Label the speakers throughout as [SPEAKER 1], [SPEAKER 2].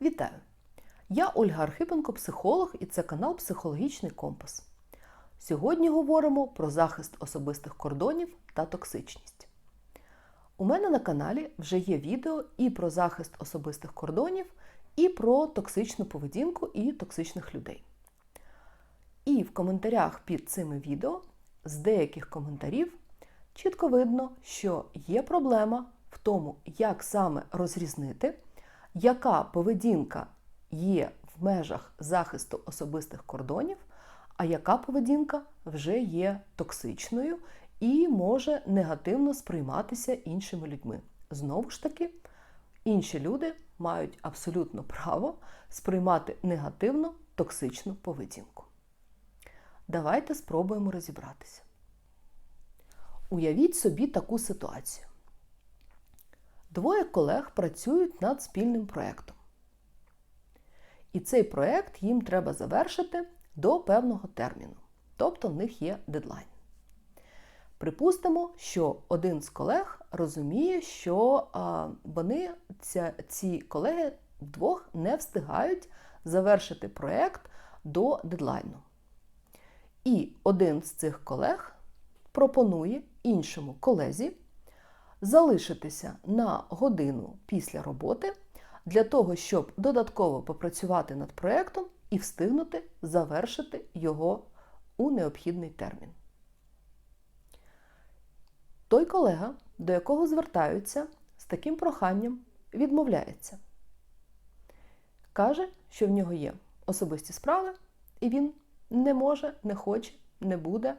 [SPEAKER 1] Вітаю! Я Ольга Архипенко, психолог, і це канал Психологічний Компас. Сьогодні говоримо про захист особистих кордонів та токсичність. У мене на каналі вже є відео і про захист особистих кордонів, і про токсичну поведінку і токсичних людей. І в коментарях під цими відео з деяких коментарів чітко видно, що є проблема в тому, як саме розрізнити, яка поведінка є в межах захисту особистих кордонів, а яка поведінка вже є токсичною і може негативно сприйматися іншими людьми. Знову ж таки, інші люди мають абсолютно право сприймати негативно токсичну поведінку. Давайте спробуємо розібратися. Уявіть собі таку ситуацію. Двоє колег працюють над спільним проєктом. І цей проєкт їм треба завершити до певного терміну, тобто в них є дедлайн. Припустимо, що один з колег розуміє, що вони, ця, ці колеги вдвох не встигають завершити проєкт до дедлайну. І один з цих колег пропонує іншому колезі залишитися на годину після роботи для того, щоб додатково попрацювати над проєктом і встигнути завершити його у необхідний термін. Той колега, до якого звертаються з таким проханням, відмовляється. Каже, що в нього є особисті справи, і він не може, не хоче, не буде,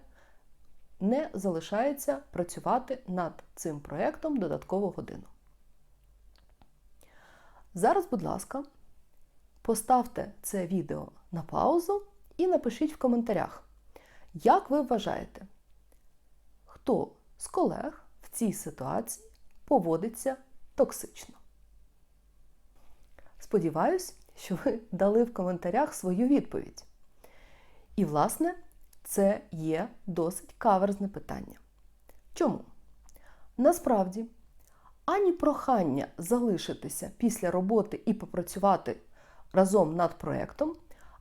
[SPEAKER 1] не залишається працювати над цим проєктом додаткову годину. Зараз, будь ласка, поставте це відео на паузу і напишіть в коментарях, як ви вважаєте, хто з колег в цій ситуації поводиться токсично. Сподіваюсь, що ви дали в коментарях свою відповідь. І, власне, це є досить каверзне питання. Чому? Насправді, ані прохання залишитися після роботи і попрацювати разом над проєктом,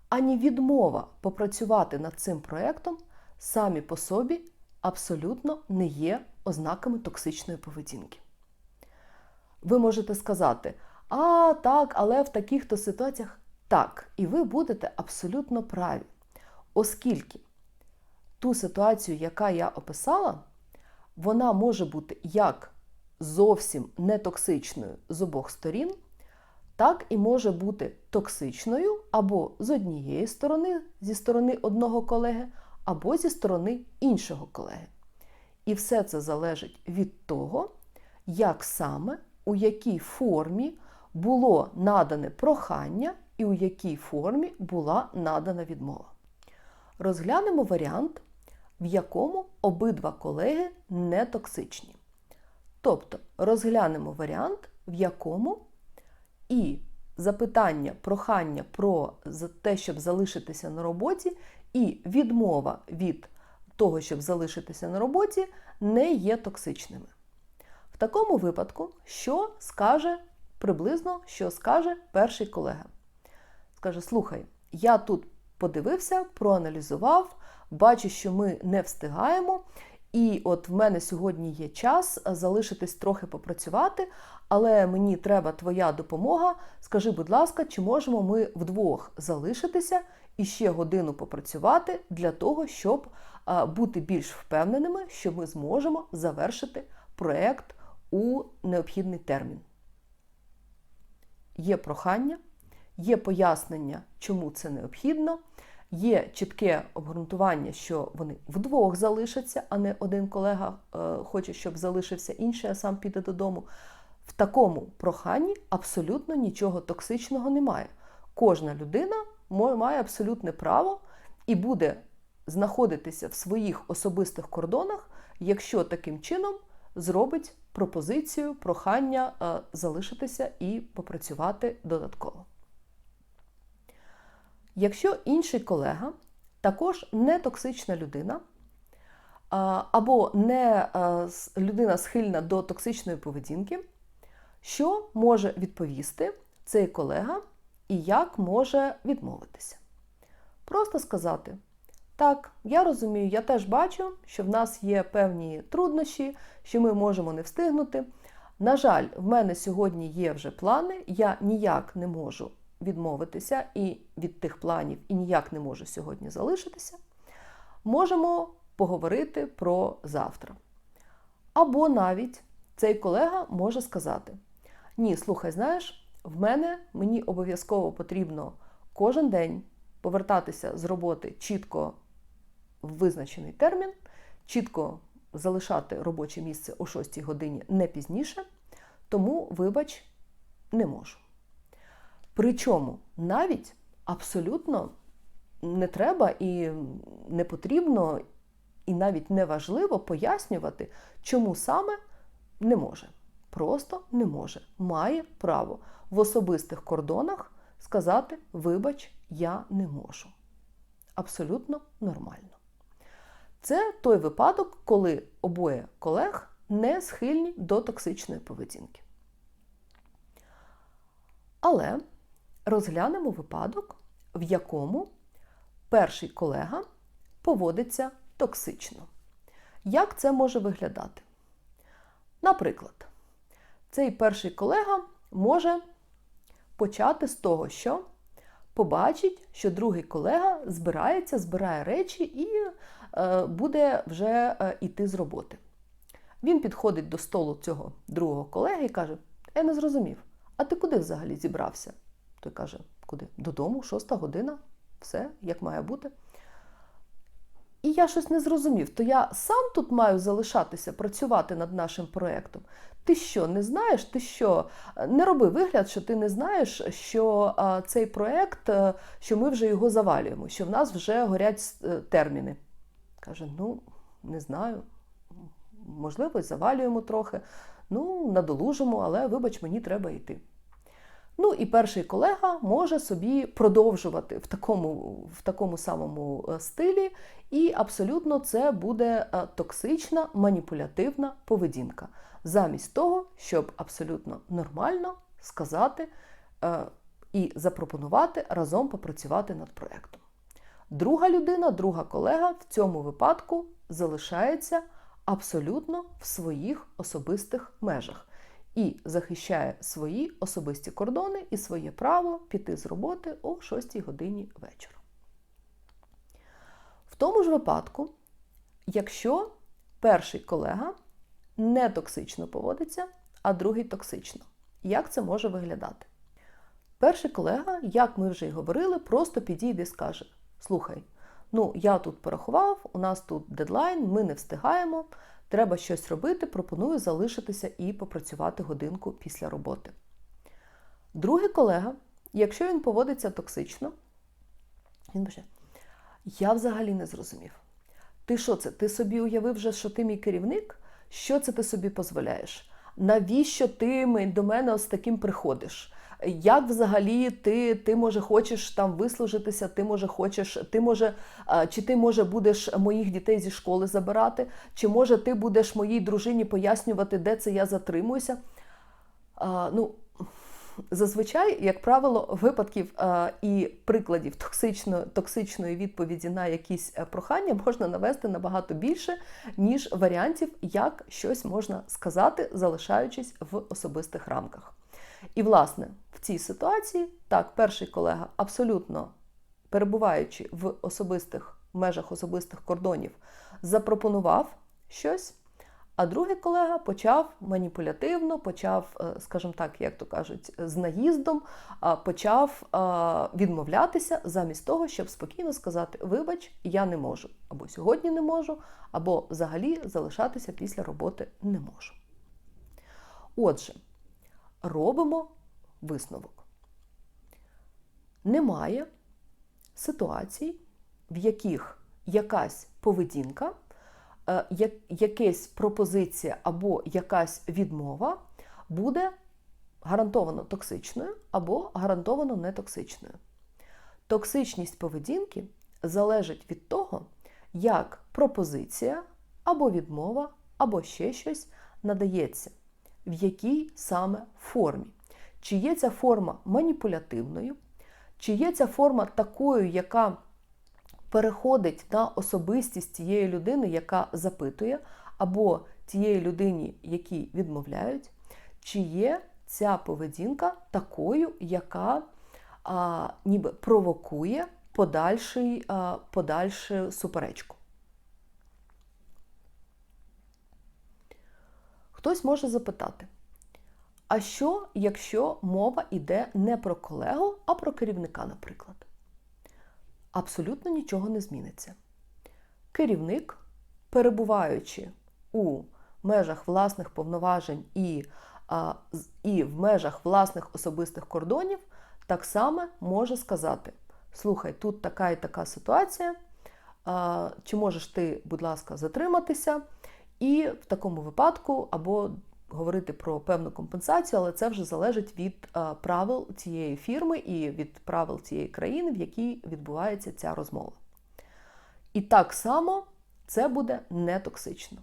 [SPEAKER 1] ані відмова попрацювати над цим проєктом самі по собі абсолютно не є ознаками токсичної поведінки. Ви можете сказати, а так, але в таких-то ситуаціях так, і ви будете абсолютно праві. Оскільки ту ситуацію, яка я описала, вона може бути як зовсім не токсичною з обох сторін, так і може бути токсичною або з однієї сторони, зі сторони одного колеги, або зі сторони іншого колеги. І все це залежить від того, як саме, у якій формі було надане прохання і у якій формі була надана відмова. Розглянемо варіант, в якому обидва колеги не токсичні. Тобто розглянемо варіант, в якому і запитання, прохання про те, щоб залишитися на роботі, і відмова від того, щоб залишитися на роботі, не є токсичними. В такому випадку, що скаже приблизно, що скаже перший колега? Скаже: слухай, я тут подивився, проаналізував, бачу, що ми не встигаємо. І от в мене сьогодні є час залишитись трохи попрацювати, але мені треба твоя допомога. Скажи, будь ласка, чи можемо ми вдвох залишитися і ще годину попрацювати для того, щоб бути більш впевненими, що ми зможемо завершити проєкт у необхідний термін? Є прохання, є пояснення, чому це необхідно. Є чітке обґрунтування, що вони вдвох залишаться, а не один колега е, хоче, щоб залишився інший, а сам піде додому. В такому проханні абсолютно нічого токсичного немає. Кожна людина має абсолютне право і буде знаходитися в своїх особистих кордонах, якщо таким чином зробить пропозицію, прохання е, залишитися і попрацювати додатково. Якщо інший колега також не токсична людина, або не людина схильна до токсичної поведінки, що може відповісти цей колега і як може відмовитися. Просто сказати: так, я розумію, я теж бачу, що в нас є певні труднощі, що ми можемо не встигнути. На жаль, в мене сьогодні є вже плани, я ніяк не можу відмовитися і від тих планів, і ніяк не можу сьогодні залишитися. Можемо поговорити про завтра. Або навіть цей колега може сказати: Ні, слухай, знаєш, в мене мені обов'язково потрібно кожен день повертатися з роботи чітко в визначений термін, чітко залишати робоче місце о 6 годині не пізніше, тому, вибач, не можу. Причому навіть абсолютно не треба і не потрібно, і навіть не важливо пояснювати, чому саме не може. Просто не може. Має право в особистих кордонах сказати: Вибач, я не можу. Абсолютно нормально. Це той випадок, коли обоє колег не схильні до токсичної поведінки. Але розглянемо випадок, в якому перший колега поводиться токсично. Як це може виглядати? Наприклад, цей перший колега може почати з того, що побачить, що другий колега збирається, збирає речі і е, буде вже е, йти з роботи. Він підходить до столу цього другого колеги і каже: Я не зрозумів, а ти куди взагалі зібрався? Той каже, куди? Додому, шоста година, все як має бути. І я щось не зрозумів, то я сам тут маю залишатися, працювати над нашим проєктом. Ти що, не знаєш? Ти що? Не роби вигляд, що ти не знаєш, що а, цей проєкт, що ми вже його завалюємо, що в нас вже горять е, терміни. Каже: ну, не знаю, можливо, завалюємо трохи, ну, надолужимо, але, вибач, мені треба йти. Ну і перший колега може собі продовжувати в такому в такому самому е, стилі, і абсолютно це буде е, токсична маніпулятивна поведінка, замість того, щоб абсолютно нормально сказати е, і запропонувати разом попрацювати над проєктом. Друга людина, друга колега в цьому випадку залишається абсолютно в своїх особистих межах і захищає свої особисті кордони і своє право піти з роботи о 6 годині вечора. В тому ж випадку, якщо перший колега не токсично поводиться, а другий токсично, як це може виглядати? Перший колега, як ми вже й говорили, просто підійде і скаже: Слухай, ну я тут порахував, у нас тут дедлайн, ми не встигаємо треба щось робити, пропоную залишитися і попрацювати годинку після роботи. Другий колега, якщо він поводиться токсично, він пише: Я взагалі не зрозумів. Ти що це? Ти собі уявив, вже, що ти мій керівник? Що це ти собі дозволяєш? Навіщо ти до мене ось таким приходиш? Як взагалі ти ти може хочеш там вислужитися, ти може хочеш, ти може, чи ти може будеш моїх дітей зі школи забирати, чи може ти будеш моїй дружині пояснювати, де це я затримуюся? А, ну, Зазвичай, як правило, випадків а, і прикладів токсично, токсичної відповіді на якісь е, прохання можна навести набагато більше, ніж варіантів, як щось можна сказати, залишаючись в особистих рамках. І, власне, в цій ситуації, так, перший колега, абсолютно перебуваючи в особистих межах особистих кордонів, запропонував щось. А другий колега почав маніпулятивно, почав, е, скажімо так, як то кажуть, з наїздом, почав відмовлятися замість того, щоб спокійно сказати: Вибач, я не можу, або сьогодні не можу, або взагалі залишатися після роботи не можу. Отже, робимо висновок. Немає ситуацій, в яких якась поведінка, е, якась пропозиція або якась відмова буде гарантовано токсичною або гарантовано нетоксичною. Токсичність поведінки залежить від того, як пропозиція або відмова, або ще щось надається в якій саме формі. Чи є ця форма маніпулятивною, Чи є ця форма такою, яка переходить на особистість тієї людини, яка запитує, або тієї людині, які відмовляють, чи є ця поведінка такою, яка а, ніби провокує подальший, а, подальшу суперечку. Хтось може запитати, а що, якщо мова йде не про колегу, а про керівника, наприклад? Абсолютно нічого не зміниться. Керівник, перебуваючи у межах власних повноважень і, а, і в межах власних особистих кордонів, так само може сказати: слухай, тут така і така ситуація, а, чи можеш ти, будь ласка, затриматися? І в такому випадку або говорити про певну компенсацію, але це вже залежить від правил цієї фірми і від правил цієї країни, в якій відбувається ця розмова. І так само це буде не токсично.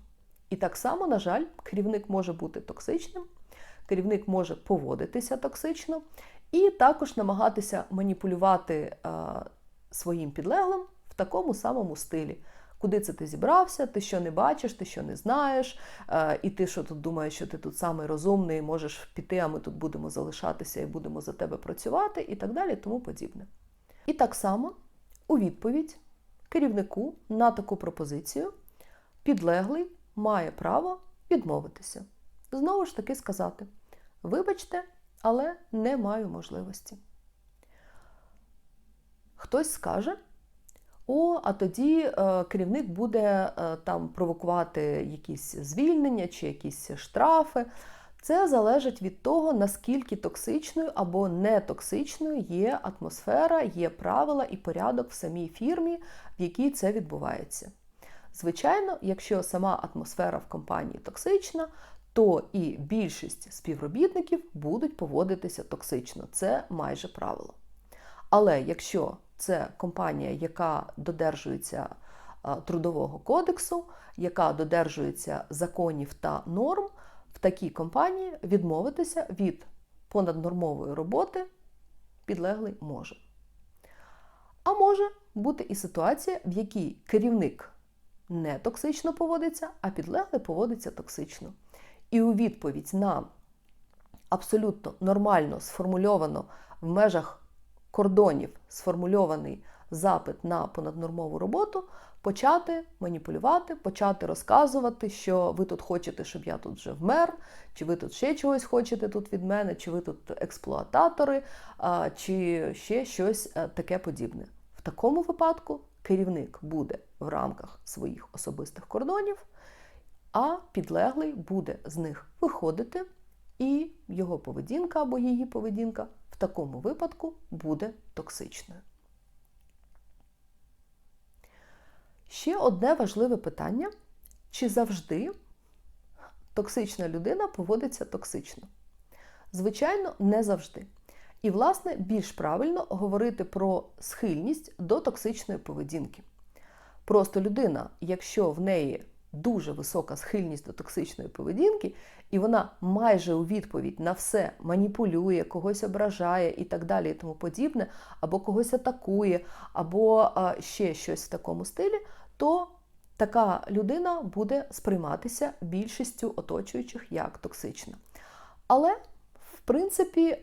[SPEAKER 1] І так само, на жаль, керівник може бути токсичним, керівник може поводитися токсично, і також намагатися маніпулювати а, своїм підлеглим в такому самому стилі. Куди це ти зібрався, ти що не бачиш, ти що не знаєш, і ти що тут думаєш, що ти тут самий розумний, можеш піти, а ми тут будемо залишатися і будемо за тебе працювати, і так далі, тому подібне. І так само у відповідь керівнику на таку пропозицію підлеглий має право відмовитися. Знову ж таки сказати: вибачте, але не маю можливості. Хтось скаже. О, а тоді е, керівник буде е, там провокувати якісь звільнення чи якісь штрафи. Це залежить від того, наскільки токсичною або нетоксичною є атмосфера, є правила і порядок в самій фірмі, в якій це відбувається. Звичайно, якщо сама атмосфера в компанії токсична, то і більшість співробітників будуть поводитися токсично. Це майже правило. Але якщо це компанія, яка додержується трудового кодексу, яка додержується законів та норм, в такій компанії відмовитися від понаднормової роботи підлеглий може. А може бути і ситуація, в якій керівник не токсично поводиться, а підлеглий поводиться токсично. І у відповідь на абсолютно нормально сформульовано в межах кордонів сформульований запит на понаднормову роботу, почати маніпулювати, почати розказувати, що ви тут хочете, щоб я тут вже вмер, чи ви тут ще чогось хочете тут від мене, чи ви тут експлуататори, чи ще щось е, таке подібне. В такому випадку керівник буде в рамках своїх особистих кордонів, а підлеглий буде з них виходити, і його поведінка або її поведінка в такому випадку буде токсичною. Ще одне важливе питання: чи завжди токсична людина поводиться токсично? Звичайно, не завжди. І, власне, більш правильно говорити про схильність до токсичної поведінки. Просто людина, якщо в неї дуже висока схильність до токсичної поведінки, і вона майже у відповідь на все маніпулює, когось ображає і так далі, і тому подібне, або когось атакує, або ще щось в такому стилі, то така людина буде сприйматися більшістю оточуючих як токсична. Але, в принципі,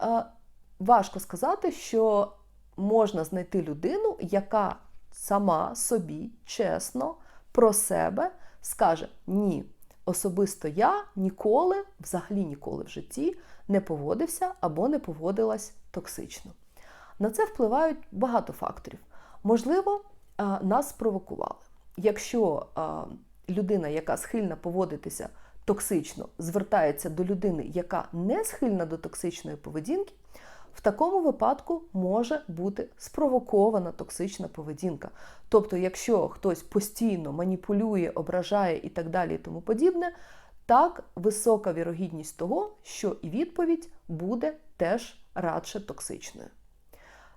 [SPEAKER 1] важко сказати, що можна знайти людину, яка сама собі чесно про себе скаже ні. Особисто я ніколи, взагалі ніколи в житті не поводився або не поводилась токсично. На це впливають багато факторів. Можливо, нас спровокували. Якщо людина, яка схильна поводитися токсично, звертається до людини, яка не схильна до токсичної поведінки, в такому випадку може бути спровокована токсична поведінка. Тобто, якщо хтось постійно маніпулює, ображає і так далі, і тому подібне, так висока вірогідність того, що і відповідь буде теж радше токсичною.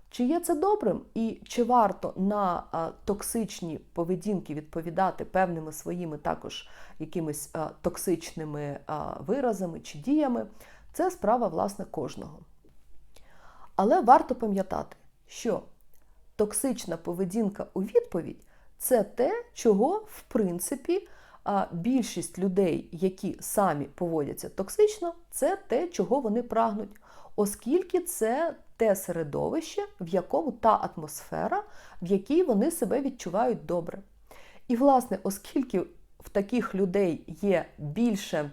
[SPEAKER 1] Чи є це добрим і чи варто на токсичні поведінки відповідати певними своїми також якимись токсичними виразами чи діями? Це справа власне кожного. Але варто пам'ятати, що токсична поведінка у відповідь це те, чого, в принципі, більшість людей, які самі поводяться токсично, це те, чого вони прагнуть, оскільки це те середовище, в якому та атмосфера, в якій вони себе відчувають добре. І, власне, оскільки в таких людей є більше,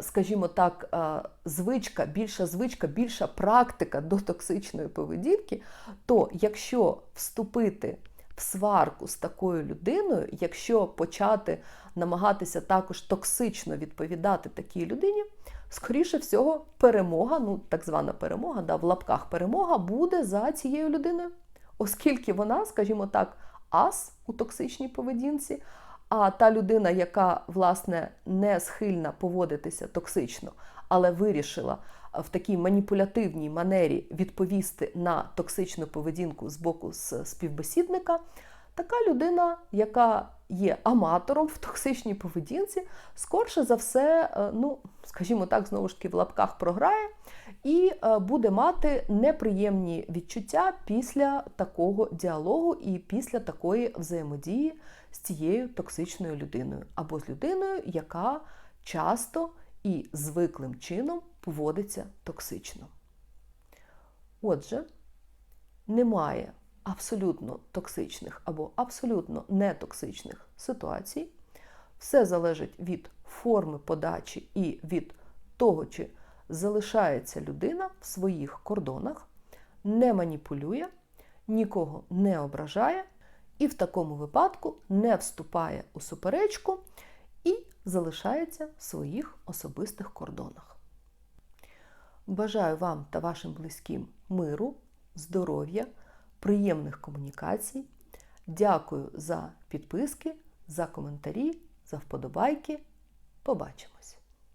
[SPEAKER 1] скажімо так, е, звичка, більша звичка, більша практика до токсичної поведінки, то якщо вступити в сварку з такою людиною, якщо почати намагатися також токсично відповідати такій людині, скоріше всього, перемога, ну так звана перемога, да, в лапках перемога буде за цією людиною, оскільки вона, скажімо так, ас у токсичній поведінці. А та людина, яка власне не схильна поводитися токсично, але вирішила в такій маніпулятивній манері відповісти на токсичну поведінку з боку співбесідника, така людина, яка є аматором в токсичній поведінці, скорше за все, е, ну, скажімо так, знову ж таки, в лапках програє і е, буде мати неприємні відчуття після такого діалогу і після такої взаємодії з цією токсичною людиною, або з людиною, яка часто і звиклим чином поводиться токсично. Отже, немає абсолютно токсичних або абсолютно нетоксичних ситуацій. Все залежить від форми подачі і від того, чи залишається людина в своїх кордонах, не маніпулює, нікого не ображає і в такому випадку не вступає у суперечку і залишається в своїх особистих кордонах. Бажаю вам та вашим близьким миру, здоров'я, приємних комунікацій. Дякую за підписки, за коментарі, за вподобайки. Побачимось!